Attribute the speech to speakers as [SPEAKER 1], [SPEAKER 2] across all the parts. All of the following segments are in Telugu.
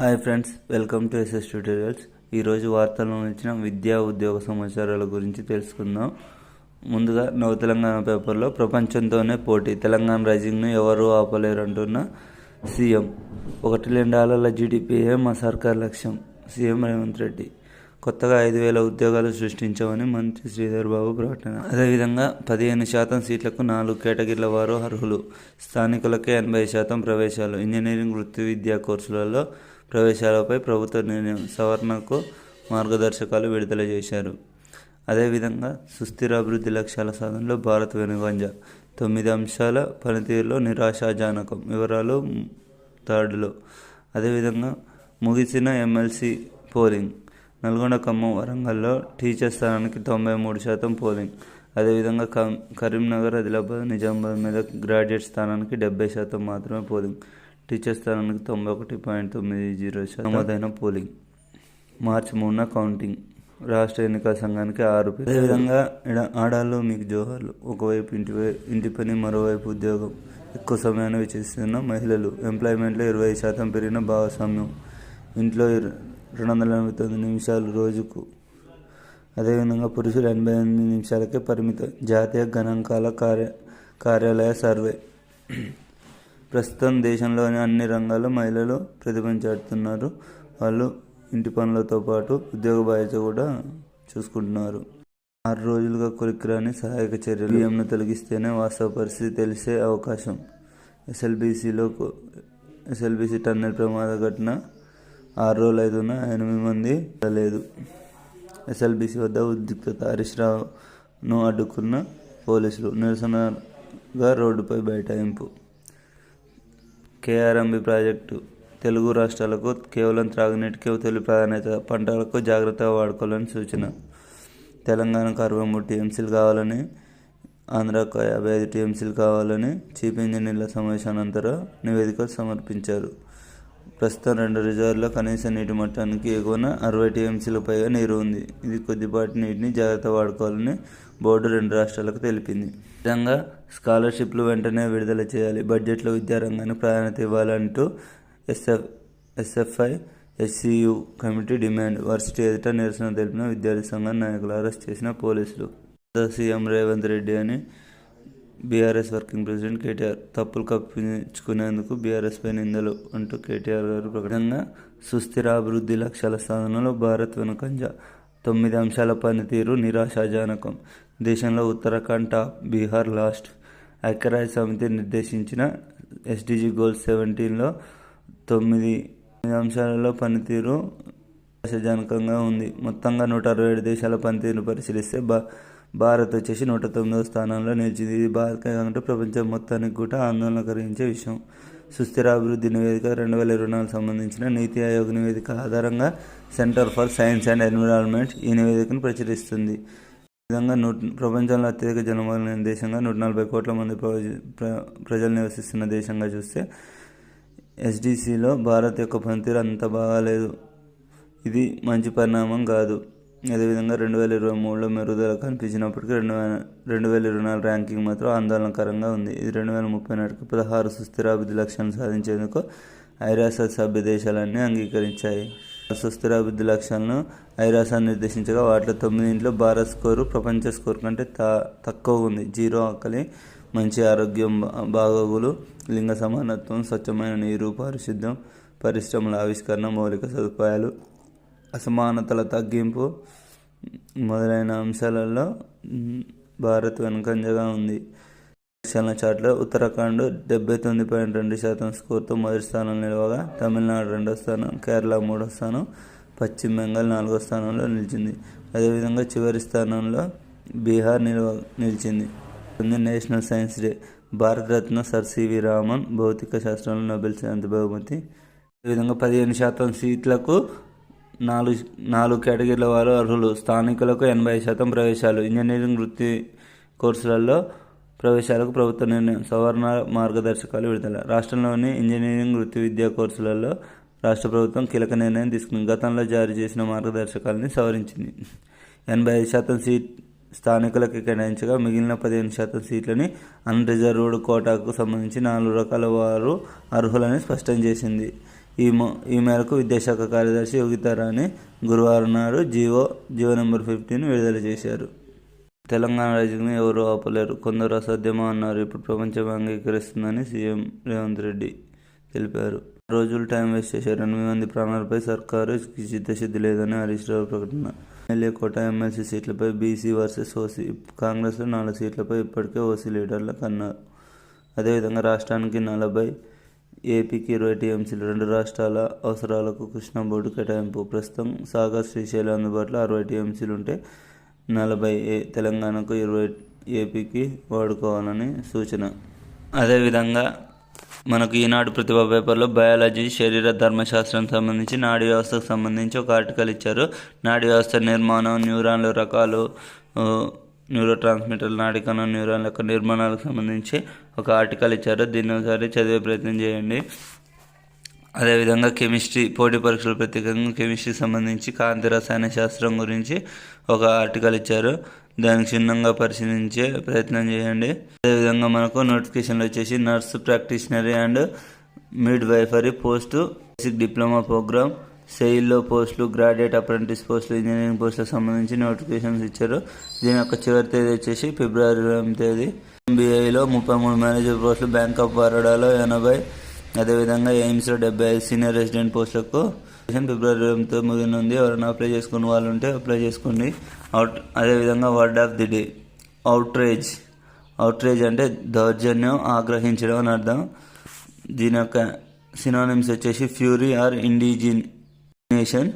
[SPEAKER 1] Hi friends welcome to S S tutorials. ఈరోజు వార్తల్లో ఇచ్చిన విద్యా ఉద్యోగ సమాచారాల గురించి తెలుసుకుందాం. ముందుగా నవ తెలంగాణ పేపర్లో ప్రపంచంతోనే పోటీ తెలంగాణ రైజింగ్ను ఎవరు ఆపలేరు అంటున్న సీఎం. ఒక ట్రిలియన్ డాలర్ల జీడిపిఏ మా సర్కార్ లక్ష్యం? సీఎం రేవంత్ రెడ్డి. కొత్తగా ఐదు వేల ఉద్యోగాలు సృష్టించామని మంత్రి శ్రీధర్ బాబు ప్రకటన. అదేవిధంగా పదిహేను శాతం సీట్లకు నాలుగు కేటగిరీల వారు అర్హులు. స్థానికులకే ఎనభై శాతం ప్రవేశాలు. ఇంజనీరింగ్ వృత్తి విద్యా కోర్సులలో ప్రవేశాలపై ప్రభుత్వ నిర్ణయం సవరణకు మార్గదర్శకాలు విడుదల చేశారు. అదేవిధంగా సుస్థిర అభివృద్ధి లక్ష్యాల సాధనలో భారత్ వెనుగంజ తొమ్మిది అంశాల పనితీరులో నిరాశాజనకం. వివరాలు థర్డ్లో. అదేవిధంగా ముగిసిన ఎమ్మెల్సీ పోలింగ్. నల్గొండ ఖమ్మం వరంగల్లో టీచర్ స్థానానికి తొంభై మూడు శాతం పోలింగ్. అదేవిధంగా కం కరీంనగర్ ఆదిలాబాద్ నిజామాబాద్ మీద గ్రాడ్యుయేట్ స్థానానికి డెబ్బై శాతం మాత్రమే పోలింగ్. టీచర్ స్థానానికి తొంభై ఒకటి పాయింట్ తొమ్మిది జీరో శాతం నమోదైన పోలింగ్. మార్చి మూడున కౌంటింగ్. రాష్ట్ర ఎన్నికల సంఘానికి ఆరు అదేవిధంగా ఇడ మీకు జోహార్లు. ఒకవైపు ఇంటి ఇంటి పని మరోవైపు ఉద్యోగం. ఎక్కువ సమయాన్ని వెచ్చిస్తున్న మహిళలు. ఎంప్లాయ్మెంట్లో ఇరవై శాతం పెరిగిన భాగస్వామ్యం. ఇంట్లో ఇర- రెండు వందల ఎనభై తొమ్మిది నిమిషాలు రోజుకు. అదేవిధంగా పురుషులు ఎనభై ఎనిమిది నిమిషాలకే పరిమితం. జాతీయ గణాంకాల కార్య కార్యాలయ సర్వే. ప్రస్తుతం దేశంలోని అన్ని రంగాల్లో మహిళలు ప్రతిభ చాటుతున్నారు వాళ్ళు ఇంటి పనులతో పాటు ఉద్యోగ బాధ్యత కూడా చూసుకుంటున్నారు. ఆరు రోజులుగా కొలిక్రాని సహాయక చర్యలు బియ్యంను తొలగిస్తేనే వాస్తవ పరిస్థితి తెలిసే అవకాశం. ఎస్ఎల్బీసీలో ఎస్ఎల్బీసీ టన్నెల్ ప్రమాద ఘటన ఆరు రోజులు అవుతున్నా ఎనిమిది మంది లేదు ఎస్ఎల్బీసీ వద్ద ఉద్రిక్తత హరీష్ రావును అడ్డుకున్న పోలీసులు నిరసనగా రోడ్డుపై బైఠాయింపు కేఆర్ఎంబి ప్రాజెక్టు. తెలుగు రాష్ట్రాలకు కేవలం త్రాగునీటికే తొలి ప్రాధాన్యత పంటలకు జాగ్రత్తగా వాడుకోవాలని సూచన. తెలంగాణకు అరవై మూడు టీఎంసీలు కావాలని ఆంధ్రాకు యాభై ఐదు టీఎంసీలు కావాలని చీఫ్ ఇంజనీర్ల సమావేశానంతరం నివేదిక సమర్పించారు. ప్రస్తుతం రెండు రిజర్వుల్లో కనీస నీటి మట్టానికి ఎగువన అరవై టీఎంసీల పైగా నీరు ఉంది. ఇది కొద్దిపాటి నీటిని జాగ్రత్త వాడుకోవాలని బోర్డు రెండు రాష్ట్రాలకు తెలిపింది. విధంగా స్కాలర్షిప్లు వెంటనే విడుదల చేయాలి. బడ్జెట్లో విద్యారంగానికి ప్రాధాన్యత ఇవ్వాలంటూ S F S F I S C U committee demand. Varsity ఎదుట నిరసన తెలిపిన విద్యార్థి సంఘం నాయకులు అరెస్ట్ చేసిన పోలీసులు. సీఎం రేవంత్ రెడ్డి అని బీఆర్ఎస్ వర్కింగ్ ప్రెసిడెంట్ కేటీఆర్ తప్పులు కప్పించుకునేందుకు బీఆర్ఎస్ పై నిందలు అంటూ కేటీఆర్ గారు ప్రకటనగా సుస్థిరాభివృద్ధి లక్ష్యాల సాధనలో భారత్ వెనుకంజ తొమ్మిది అంశాల పనితీరు నిరాశాజనకం. దేశంలో ఉత్తరాఖండ్ టాప్ బీహార్ లాస్ట్. ఐక్యరాజ్య సమితి నిర్దేశించిన ఎస్డిజి గోల్ సెవెంటీన్లో తొమ్మిది అంశాలలో పనితీరు ఆశాజనకంగా ఉంది. మొత్తంగా నూట అరవై ఏడు దేశాల పనితీరును పరిశీలిస్తే భా భారత్ వచ్చేసి నూట తొమ్మిదవ స్థానంలో నిలిచింది. ఇది భారత్ కాకుండా ప్రపంచం మొత్తానికి కూడా ఆందోళన కలిగించే విషయం. సుస్థిర అభివృద్ధి నివేదిక రెండు వేల ఇరవై నాలుగు సంబంధించిన నీతి ఆయోగ్ నివేదిక ఆధారంగా Centre for Science and Environment ఈ నివేదికను ప్రచురిస్తుంది. ఈ విధంగా నూట ప్రపంచంలో అత్యధిక జనబలం దేశంగా నూట నలభై కోట్ల మంది ప్ర- ప్రజలు నివసిస్తున్న దేశంగా చూస్తే ఎస్డిసిలో భారత్ యొక్క పనితీరు అంత బాగాలేదు. ఇది మంచి పరిణామం కాదు. అదేవిధంగా రెండు వేల ఇరవై మూడులో మెరుగుదల కనిపించినప్పటికీ రెండు వేల రెండు వేల ఇరవై నాలుగు ర్యాంకింగ్ మాత్రం ఆందోళనకరంగా ఉంది. ఇది రెండు వేల ముప్పై నాటికి పదహారు సుస్థిరాభివృద్ధి లక్ష్యాలను సాధించేందుకు ఐరాస సభ్య దేశాలన్నీ అంగీకరించాయి. సుస్థిరాభివృద్ధి లక్ష్యాలను ఐరాస నిర్దేశించగా వాటిలో తొమ్మిదింట్లో భారత్ స్కోరు ప్రపంచ స్కోర్ కంటే తా తక్కువ ఉంది. జీరో ఆకలి మంచి ఆరోగ్యం బాగోగులు లింగ సమానత్వం స్వచ్ఛమైన నీరు పారిశుద్ధ్యం పరిశ్రమల ఆవిష్కరణ మౌలిక సదుపాయాలు అసమానతల తగ్గింపు మొదలైన అంశాలలో భారత్ వెనుకంజగా ఉంది. లక్షల చాట్లో ఉత్తరాఖండ్ డెబ్బై తొమ్మిది పాయింట్ రెండు శాతం స్కోర్తో మొదటి స్థానంలో నిలవగా తమిళనాడు రెండో స్థానం కేరళ మూడో స్థానం పశ్చిమ బెంగాల్ నాలుగో స్థానంలో నిలిచింది. అదేవిధంగా చివరి స్థానంలో బీహార్ నిలవ నిలిచింది. National science day Bharat Ratna sir C V Raman భౌతిక శాస్త్రంలో నోబెల్ శాంతి బహుమతి. అదేవిధంగా పదిహేను శాతం సీట్లకు నాలుగు నాలుగు కేటగిరీల వారు అర్హులు. స్థానికులకు ఎనభై శాతం ప్రవేశాలు. ఇంజనీరింగ్ వృత్తి కోర్సులలో ప్రవేశాలకు ప్రభుత్వ నిర్ణయం. సవరణ మార్గదర్శకాలు విడుదల. రాష్ట్రంలోని ఇంజనీరింగ్ వృత్తి విద్యా కోర్సులలో రాష్ట్ర ప్రభుత్వం కీలక నిర్ణయం తీసుకుంది. గతంలో జారీ చేసిన మార్గదర్శకాలని సవరించింది. ఎనభై ఐదు శాతం సీట్ స్థానికులకు కేటాయించగా మిగిలిన పదిహేను శాతం సీట్లని అన్రిజర్వ్డ్ కోటాకు సంబంధించి నాలుగు రకాల వారు అర్హులని స్పష్టం చేసింది. ఈ ఈ మేరకు విద్యాశాఖ కార్యదర్శి యోగితారాణి గురువారం నాడు జీవో జీవో నెంబర్ ఫిఫ్టీన్ విడుదల చేశారు. తెలంగాణ రైజింగ్ని ఎవరు ఆపలేరు? కొందరు అసాధ్యమా అన్నారు. ఇప్పుడు ప్రపంచం అంగీకరిస్తుందని సీఎం రేవంత్ రెడ్డి తెలిపారు. రోజులు టైం వేస్ట్ చేశారు. ఎనిమిది మంది ప్రాణాలపై సర్కారు చిత్తశుద్ధి లేదని హరీష్ రావు ప్రకటన. ఎమ్మెల్యే కోట ఎమ్మెల్సీ సీట్లపై బీసీ వర్సెస్ ఓసీ కాంగ్రెస్లో నాలుగు సీట్లపై ఇప్పటికే ఓసీ లీడర్లకు అన్నారు అదేవిధంగా రాష్ట్రానికి నలభై ఏపీకి ఇరవై టీఎంసీలు రెండు రాష్ట్రాల అవసరాలకు కృష్ణా బోర్డు కేటాయింపు. ప్రస్తుతం సాగర్ శ్రీశైలం అందుబాటులో అరవై టీఎంసీలు ఉంటే నలభై ఏ తెలంగాణకు ఇరవై ఏపీకి వాడుకోవాలని సూచన. అదేవిధంగా మనకు ఈనాడు ప్రతిభా పేపర్లో బయాలజీ శరీర ధర్మశాస్త్రం సంబంధించి నాడీ వ్యవస్థకు సంబంధించి ఒక ఆర్టికల్ ఇచ్చారు. నాడీ వ్యవస్థ నిర్మాణం న్యూరాన్ల రకాలు న్యూరో ట్రాన్స్మిటర్ నాడికణం న్యూరాన్ యొక్క నిర్మాణాలకు సంబంధించి ఒక ఆర్టికల్ ఇచ్చారు. దీన్ని ఒకసారి చదివే ప్రయత్నం చేయండి. అదేవిధంగా కెమిస్ట్రీ పోటీ పరీక్షలు ప్రత్యేకంగా కెమిస్ట్రీకి సంబంధించి కాంతి రసాయన శాస్త్రం గురించి ఒక ఆర్టికల్ ఇచ్చారు. దాన్ని క్షుణ్ణంగా పరిశీలించే ప్రయత్నం చేయండి. అదేవిధంగా మనకు నోటిఫికేషన్లు వచ్చేసి nurse practitioner and midwifery post basic diploma programme సెయిల్లో పోస్టులు గ్రాడ్యుయేట్ అప్రెంటిస్ పోస్టులు ఇంజనీరింగ్ పోస్టులకు సంబంధించి నోటిఫికేషన్స్ ఇచ్చారు. దీని యొక్క చివరి తేదీ వచ్చేసి ఫిబ్రవరి ఇరవై తేదీ. ఎంబీఐలో ముప్పై మూడు మేనేజర్ పోస్టులు బ్యాంక్ ఆఫ్ బరోడాలో ఎనభై. అదేవిధంగా ఎయిమ్స్లో డెబ్బై ఐదు సీనియర్ రెసిడెంట్ పోస్టులకు ఫిబ్రవరి ఇరవైతో ముగినుంది ఎవరైనా అప్లై చేసుకున్న వాళ్ళు ఉంటే అప్లై చేసుకోండి. అవుట్ అదేవిధంగా word of the day outrage outrage అంటే దౌర్జన్యం ఆగ్రహించడం అని అర్థం. దీని యొక్క సినానిమ్స్ వచ్చేసి ఫ్యూరీ ఆర్ ఇండిజిన్ ఇండిగ్నేషన్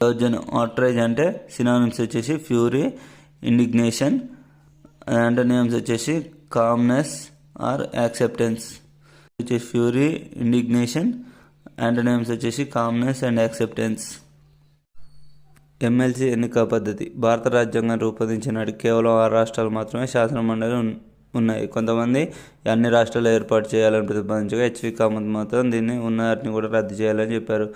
[SPEAKER 1] దౌర్జన్యం అవుట్రేజ్ అంటే సినానిమ్స్ వచ్చేసి ఫ్యూరీ ఇండిగ్నేషన్ యాంటోనియమ్స్ వచ్చేసి కామ్నెస్ ఆర్ యాక్సెప్టెన్స్ వచ్చేసి ఫ్యూరీ ఇండిగ్నేషన్ యాంటోనియమ్స్ వచ్చేసి కామ్నెస్ అండ్ యాక్సెప్టెన్స్ ఎమ్మెల్సీ ఎన్నిక పద్ధతి. భారత రాజ్యాంగం రూపొందించిన కేవలం ఆరు రాష్ట్రాలు మాత్రమే శాసనమండలి ఉన్నాయి. కొంతమంది అన్ని రాష్ట్రాలు ఏర్పాటు చేయాలని ప్రతిపాదించగా హెచ్వి కామత్ మాత్రం దీన్ని ఉన్నారిని కూడా రద్దు చేయాలని చెప్పారు.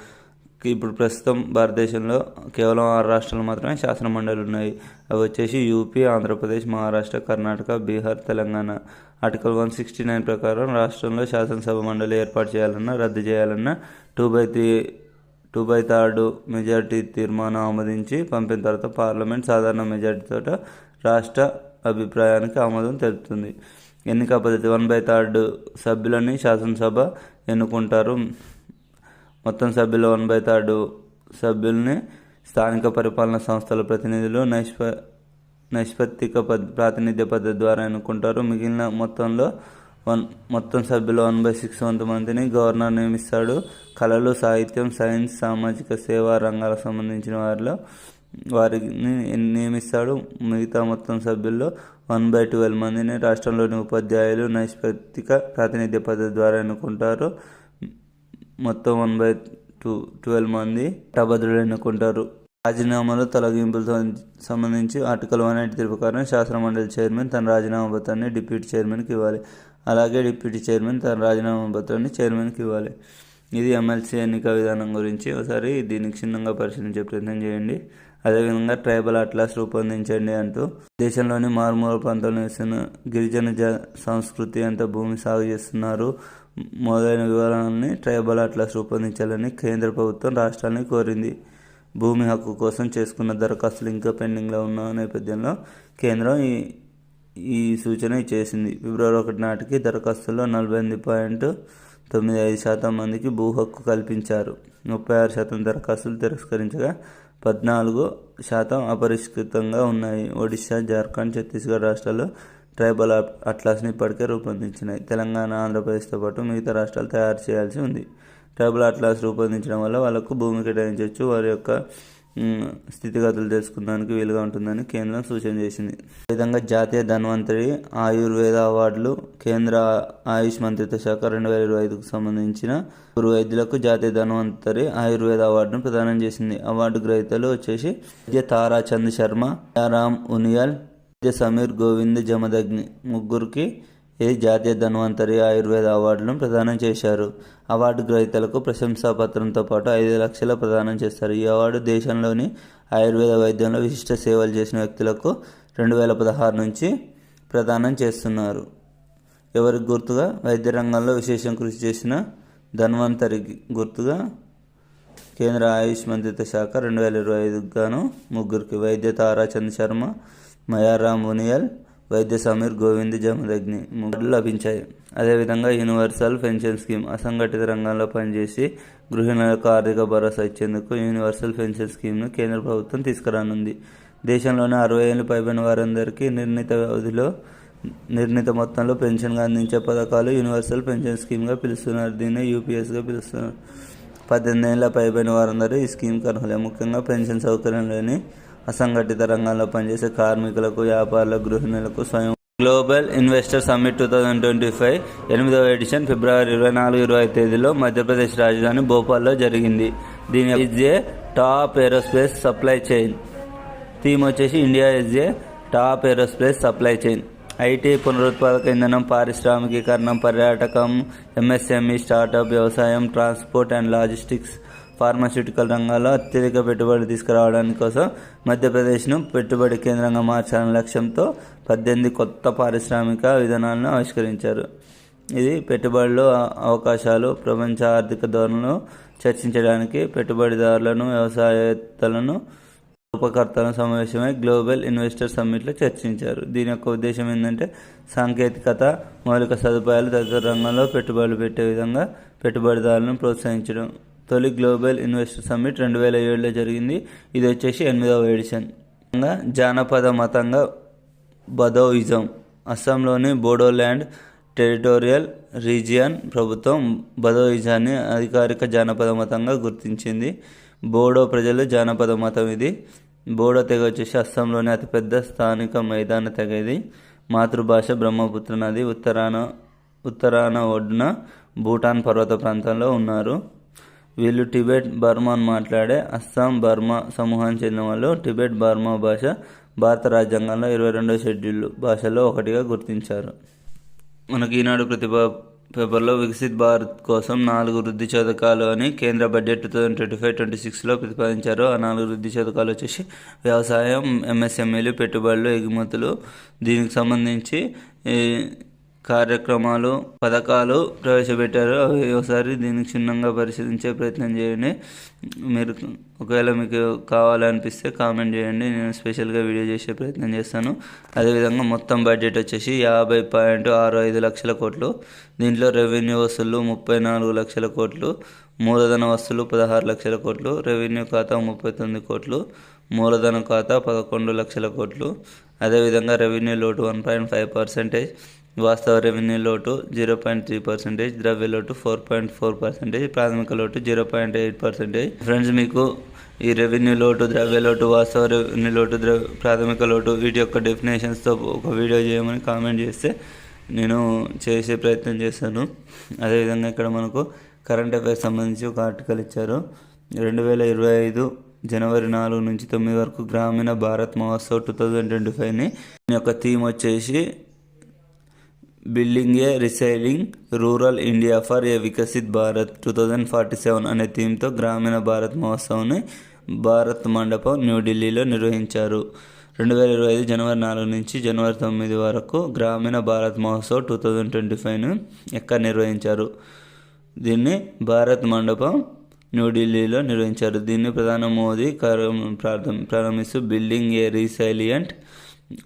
[SPEAKER 1] ఇప్పుడు ప్రస్తుతం భారతదేశంలో కేవలం ఆరు రాష్ట్రాలు మాత్రమే శాసనమండలి ఉన్నాయి. అవి వచ్చేసి UP Andhra Pradesh Maharashtra Karnataka Bihar Telangana. Article one sixty nine ప్రకారం రాష్ట్రంలో శాసనసభ మండలి ఏర్పాటు చేయాలన్నా రద్దు చేయాలన్నా two by three two by third majority తీర్మానం ఆమోదించి పంపిన తర్వాత పార్లమెంట్ సాధారణ మెజార్టీతో రాష్ట్ర అభిప్రాయానికి ఆమోదం తెలుపుతుంది. ఎన్నిక పద్ధతి వన్ బై థర్డ్ సభ్యులని శాసనసభ ఎన్నుకుంటారు. మొత్తం సభ్యులు వన్ బై థర్డ్ సభ్యుల్ని స్థానిక పరిపాలనా సంస్థల ప్రతినిధులు నైష్ప నైష్పత్తిక పద్ ప్రాతినిధ్య పద్ధతి ద్వారా ఎన్నుకుంటారు. మిగిలిన మొత్తంలో వన్ మొత్తం సభ్యులు వన్ బై సిక్స్ వంద మందిని గవర్నర్ నియమిస్తాడు. కళలు సాహిత్యం సైన్స్ సామాజిక సేవా రంగాలకు సంబంధించిన వారిలో వారిని నియమిస్తాడు. మిగతా మొత్తం సభ్యుల్లో వన్ బై ట్వెల్వ్ మందిని రాష్ట్రంలోని ఉపాధ్యాయులు నైష్పత్తిక ప్రాతినిధ్య పద్ధతి ద్వారా ఎన్నుకుంటారు. మొత్తం వన్ బై టూ ట్వెల్వ్ మంది పట్టభద్రులు ఎన్నుకుంటారు రాజీనామాలు తొలగింపులతో సంబంధించి ఆర్టికల్ వన్ ఎయిటీ త్రీ ప్రకారం శాసనమండలి చైర్మన్ తన రాజీనామా పత్రాన్ని డిప్యూటీ చైర్మన్కి ఇవ్వాలి. అలాగే డిప్యూటీ చైర్మన్ తన రాజీనామా పత్రాన్ని చైర్మన్కి ఇవ్వాలి. ఇది ఎమ్మెల్సీ ఎన్నిక విధానం గురించి ఒకసారి దీన్ని క్షుణ్ణంగా పరిశీలించే ప్రయత్నం చేయండి. అదేవిధంగా ట్రైబల్ అట్లాస్ రూపొందించండి అంటూ దేశంలోని మారుమూల ప్రాంతాల్లో నివసిస్తున్న గిరిజన జ సంస్కృతి అంత భూమి సాగు చేస్తున్నారు. మొదలైన వివరాలని ట్రైబల్ అట్లాస్ రూపొందించాలని కేంద్ర ప్రభుత్వం రాష్ట్రాన్ని కోరింది. భూమి హక్కు కోసం చేసుకున్న దరఖాస్తులు ఇంకా పెండింగ్లో ఉన్న నేపథ్యంలో కేంద్రం ఈ ఈ సూచన చేసింది ఫిబ్రవరి ఒకటి నాటికి దరఖాస్తుల్లో నలభై ఎనిమిది పాయింట్ తొమ్మిది ఐదు శాతం మందికి భూ హక్కు కల్పించారు. ముప్పై ఆరు శాతం దరఖాస్తులు తిరస్కరించగా పద్నాలుగు శాతం అపరిష్కృతంగా ఉన్నాయి. ఒడిశా జార్ఖండ్ ఛత్తీస్గఢ్ రాష్ట్రాలు ట్రైబల్ అట్లాస్ని ఇప్పటికే రూపొందించినాయి తెలంగాణ ఆంధ్రప్రదేశ్తో పాటు మిగతా రాష్ట్రాలు తయారు చేయాల్సి ఉంది. ట్రైబల్ అట్లాస్ రూపొందించడం వల్ల వాళ్ళకు భూమి కేటాయించవచ్చు వారి యొక్క స్థితిగతులు తెలుసుకున్నానికి వీలుగా ఉంటుందని కేంద్రం సూచన చేసింది. ఈ విధంగా జాతీయ ధన్వంతరి ఆయుర్వేద అవార్డులు కేంద్ర ఆయుష్ మంత్రిత్వ శాఖ రెండు వేల ఇరవై ఐదుకు సంబంధించిన గురు వైద్యులకు జాతీయ ధన్వంతరి ఆయుర్వేద అవార్డును ప్రదానం చేసింది. అవార్డు గ్రహీతలు వచ్చేసి తారాచంద్ తారా చంద్ శర్మ రామ్ ఉనియల్ సమీర్ గోవింద్ జమదగ్ని ముగ్గురికి ఈ జాతీయ ధన్వంతరి ఆయుర్వేద అవార్డులను ప్రదానం చేశారు. అవార్డు గ్రహీతలకు ప్రశంసా పత్రంతో పాటు ఐదు లక్షల ప్రదానం చేస్తారు. ఈ అవార్డు దేశంలోని ఆయుర్వేద వైద్యంలో విశిష్ట సేవలు చేసిన వ్యక్తులకు రెండు వేల పదహారు నుంచి ప్రదానం చేస్తున్నారు. ఎవరికి గుర్తుగా? వైద్య రంగంలో విశేషం కృషి చేసిన ధన్వంతరి గుర్తుగా? కేంద్ర ఆయుష్ మంత్రిత్వ శాఖ రెండు వేల ఇరవై ఐదుకు గాను ముగ్గురికి వైద్య తారా చంద్ శర్మ మయారామ్ మునియల్ వైద్య సమీర్ గోవింద్ జమదగ్ని ముగ్గురు లభించాయి. అదేవిధంగా యూనివర్సల్ పెన్షన్ స్కీమ్ అసంఘటిత రంగంలో పనిచేసి గృహిణులకు ఆర్థిక భరోసా ఇచ్చేందుకు యూనివర్సల్ పెన్షన్ స్కీమ్ను కేంద్ర ప్రభుత్వం తీసుకురానుంది. దేశంలోని అరవై ఏళ్ళు పైబడిన వారందరికీ నిర్ణీత వ్యవధిలో నిర్ణీత మొత్తంలో పెన్షన్గా అందించే పథకాలు యూనివర్సల్ పెన్షన్ స్కీమ్గా పిలుస్తున్నారు. దీన్ని యూపీఎస్గా పిలుస్తున్నారు. పద్దెనిమిది ఏళ్ళ పైబడిన వారందరూ ఈ స్కీమ్కి అర్హులే ముఖ్యంగా పెన్షన్ సౌకర్యం లేని అసంఘటిత రంగాల్లో పనిచేసే కార్మికులకు వ్యాపారులకు గృహిణులకు స్వయం global investor summit two thousand twenty five ఎనిమిదవ ఎడిషన్ ఫిబ్రవరి ఇరవై నాలుగు ఇరవై తేదీలో మధ్యప్రదేశ్ రాజధాని భోపాల్లో జరిగింది. దీని is a top aerospace supply chain theme వచ్చేసి India is a top aerospace supply chain IT పునరుత్పాదక ఇంధనం పారిశ్రామికీకరణం పర్యాటకం ఎంఎస్ఎంఈ స్టార్టప్ వ్యవసాయం ట్రాన్స్పోర్ట్ అండ్ లాజిస్టిక్స్ ఫార్మాస్యూటికల్ రంగాల్లో అత్యధిక పెట్టుబడి తీసుకురావడానికి కోసం మధ్యప్రదేశ్ను పెట్టుబడి కేంద్రంగా మార్చాలనే లక్ష్యంతో పద్దెనిమిది కొత్త పారిశ్రామిక విధానాలను ఆవిష్కరించారు. ఇది పెట్టుబడులు అవకాశాలు ప్రపంచ ఆర్థిక ధోరణులను చర్చించడానికి పెట్టుబడిదారులను వ్యవసాయవేత్తలను రూపకర్తల సమావేశమై గ్లోబల్ ఇన్వెస్టర్ సమ్మిట్లో చర్చించారు. దీని యొక్క ఉద్దేశం ఏంటంటే సాంకేతికత మౌలిక సదుపాయాలు తదితర రంగంలో పెట్టుబడులు పెట్టే విధంగా పెట్టుబడిదారులను ప్రోత్సహించడం. తొలి గ్లోబల్ ఇన్వెస్టర్ సమ్మిట్ రెండు వేల ఏడులో జరిగింది. ఇది వచ్చేసి ఎనిమిదవ ఎడిషన్. జానపద మతంగా బదోయిజం. అస్సాంలోని బోడోల్యాండ్ టెరిటోరియల్ రీజియన్ ప్రభుత్వం బదోయిజాన్ని అధికారిక జానపద మతంగా గుర్తించింది. బోడో ప్రజలు జానపద మతం ఇది. బోడో తెగ వచ్చేసి అస్సాంలోని అతిపెద్ద స్థానిక మైదాన తెగ ఇది మాతృభాష బ్రహ్మపుత్ర నది. ఉత్తరాన ఉత్తరాన ఒడ్డున భూటాన్ పర్వత ప్రాంతంలో ఉన్నారు. వీళ్ళు టిబెట్ బర్మాన్ మాట్లాడే అస్సాం బర్మా సమూహానికి చెందిన వాళ్ళు టిబెట్ బర్మా భాష భారత రాజ్యాంగంలో ఇరవై రెండవ షెడ్యూల్ భాషలో ఒకటిగా గుర్తించారు. మనకి ఈనాడు ప్రతిభ పేపర్లో వికసిత్ భారత్ కోసం నాలుగు వృద్ధి చదకాలు అని కేంద్ర budget two thousand twenty five twenty సిక్స్లో ప్రతిపాదించారు. ఆ నాలుగు వృద్ధి చదకాలు వచ్చేసి వ్యవసాయం ఎంఎస్ఎంఈలు పెట్టుబడులు ఎగుమతులు దీనికి సంబంధించి కార్యక్రమాలు పథకాలు ప్రవేశపెట్టారు. అవి ఒకసారి దీన్ని క్షుణ్ణంగా పరిశీలించే ప్రయత్నం చేయండి. మీరు ఒకవేళ మీకు కావాలనిపిస్తే కామెంట్ చేయండి. నేను స్పెషల్గా వీడియో చేసే ప్రయత్నం చేస్తాను. అదేవిధంగా మొత్తం బడ్జెట్ వచ్చేసి యాభై పాయింట్ ఆరు ఐదు లక్షల కోట్లు. దీంట్లో రెవెన్యూ వసూళ్ళు ముప్పై నాలుగు లక్షల కోట్లు. మూలధన వస్తువులు పదహారు లక్షల కోట్లు. రెవెన్యూ ఖాతా ముప్పై తొమ్మిది కోట్లు. మూలధన ఖాతా పదకొండు లక్షల కోట్లు. అదేవిధంగా రెవెన్యూ లోటు వన్ పాయింట్ ఫైవ్ పర్సెంటేజ్. వాస్తవ రెవెన్యూ లోటు జీరో పాయింట్ త్రీ పర్సెంటేజ్ ద్రవ్య లోటు ఫోర్ పాయింట్ ఫోర్ పర్సెంటేజ్ ప్రాథమిక లోటు zero point eight percentage friends మీకు ఈ రెవెన్యూ లోటు ద్రవ్య లోటు వాస్తవ రెవెన్యూ లోటు ద్రవ్య ప్రాథమిక లోటు వీటి యొక్క డెఫినేషన్స్తో ఒక వీడియో చేయమని కామెంట్ చేస్తే నేను చేసే ప్రయత్నం చేశాను అదేవిధంగా ఇక్కడ మనకు కరెంట్ అఫైర్స్ సంబంధించి ఒక ఆర్టికల్ ఇచ్చారు. రెండు వేల ఇరవై ఐదు జనవరి నాలుగు నుంచి తొమ్మిది వరకు Grameen Bharat Mahotsav two thousand twenty ఫైవ్ని యొక్క థీమ్ వచ్చేసి building a resilient rural India for a Viksit Bharat. Two thousand forty seven అనే థీమ్తో గ్రామీణ భారత్ మహోత్సవ్ని భారత్ మండపం న్యూఢిల్లీలో నిర్వహించారు. రెండు వేల ఇరవై ఐదు జనవరి నాలుగు నుంచి జనవరి తొమ్మిది వరకు Grameen Bharat Mahotsav two thousand twenty ఫైవ్ను ఎక్కడ నిర్వహించారు? దీన్ని భారత్ మండపం న్యూఢిల్లీలో నిర్వహించారు. దీన్ని ప్రధాని మోదీ ప్రారంభిస్తూ building a resilient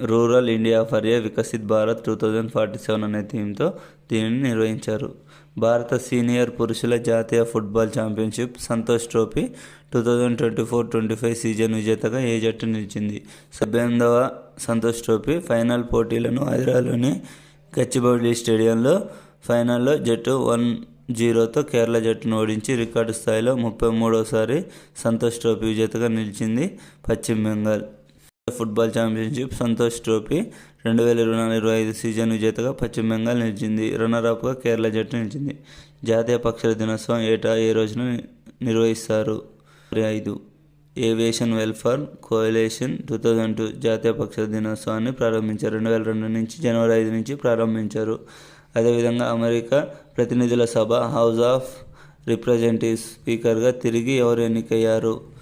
[SPEAKER 1] rural India for a Viksit Bharat two thousand forty seven అనే థీమ్తో దీనిని నిర్వహించారు. భారత సీనియర్ పురుషుల జాతీయ football championship Santosh trophy two thousand twenty four twenty five season విజేతగా ఏ జట్టు నిలిచింది? సభ్యందవ సంతోష్ ట్రోఫీ ఫైనల్ పోటీలను హైదరాబాద్లోని గచ్చిబౌలి స్టేడియంలో ఫైనల్లో జట్టు వన్ జీరోతో కేరళ జట్టును ఓడించి రికార్డు స్థాయిలో ముప్పై మూడోసారి సంతోష్ ట్రోఫీ విజేతగా నిలిచింది పశ్చిమ Bengal. Football championship Santosh trophy రెండు వేల ఇరవై నాలుగు ఇరవై ఐదు సీజన్ విజేతగా పశ్చిమ బెంగాల్ నిలిచింది. రన్నర్అప్గా కేరళ జట్టు నిలిచింది. జాతీయ పక్షుల దినోత్సవం ఏటా ఏ రోజున నిర్వహిస్తారు? ఐదు. Aviation welfare coalition two thousand two జాతీయ పక్షుల దినోత్సవాన్ని ప్రారంభించారు. రెండు వేల రెండు నుంచి జనవరి ఐదు నుంచి ప్రారంభించారు. అదేవిధంగా అమెరికా ప్రతినిధుల సభ హౌస్ ఆఫ్ రిప్రజెంటేటివ్ స్పీకర్గా తిరిగి ఎవరు ఎన్నికయ్యారు?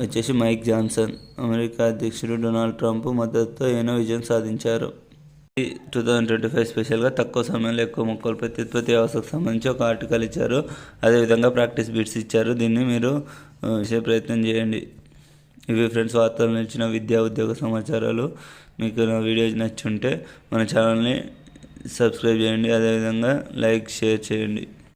[SPEAKER 1] వచ్చేసి మైక్ జాన్సన్ అమెరికా అధ్యక్షుడు డొనాల్డ్ ట్రంప్ మద్దతుతో ఎన్నో విజయం సాధించారు. టూ థౌజండ్ ట్వంటీ ఫైవ్ స్పెషల్గా తక్కువ సమయంలో ఎక్కువ మొక్కలు ప్రత్యుత్పత్తి వ్యవస్థకు సంబంధించి ఒక ఆర్టికల్ ఇచ్చారు. అదేవిధంగా ప్రాక్టీస్ బిట్స్ ఇచ్చారు. దీన్ని మీరు చేసే ప్రయత్నం చేయండి. ఇవి ఫ్రెండ్స్ వార్తలు నిలిచిన విద్యా ఉద్యోగ సమాచారాలు. మీకు నా వీడియో నచ్చుంటే మన ఛానల్ని సబ్స్క్రైబ్ చేయండి. అదేవిధంగా లైక్ షేర్ చేయండి.